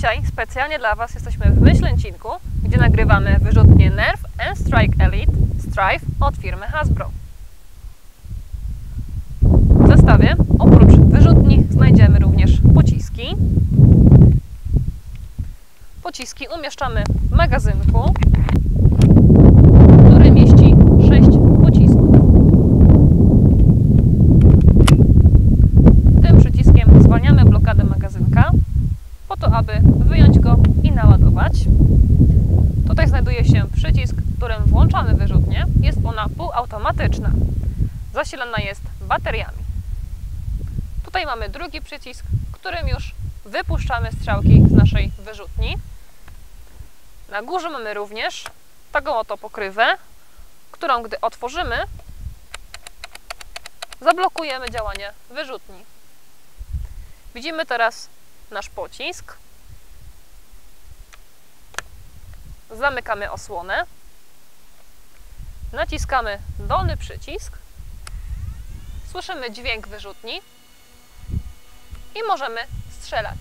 Dzisiaj specjalnie dla Was jesteśmy w Myślęcinku, gdzie nagrywamy wyrzutnie Nerf and Strike Elite Strive od firmy Hasbro. W zestawie oprócz wyrzutni znajdziemy również pociski. Pociski umieszczamy w magazynku, aby wyjąć go i naładować. Tutaj znajduje się przycisk, którym włączamy wyrzutnię. Jest ona półautomatyczna. Zasilana jest bateriami. Tutaj mamy drugi przycisk, którym już wypuszczamy strzałki z naszej wyrzutni. Na górze mamy również taką oto pokrywę, którą gdy otworzymy, zablokujemy działanie wyrzutni. Widzimy teraz nasz pocisk. Zamykamy osłonę. Naciskamy dolny przycisk. Słyszymy dźwięk wyrzutni i możemy strzelać.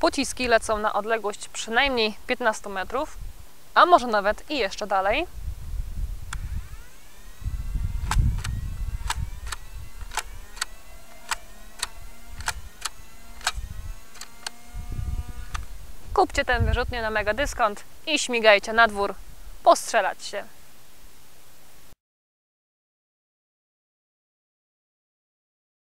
Pociski lecą na odległość przynajmniej 15 metrów, a może nawet i jeszcze dalej. Kupcie ten wyrzutnie na mega dyskont i śmigajcie na dwór, postrzelać się.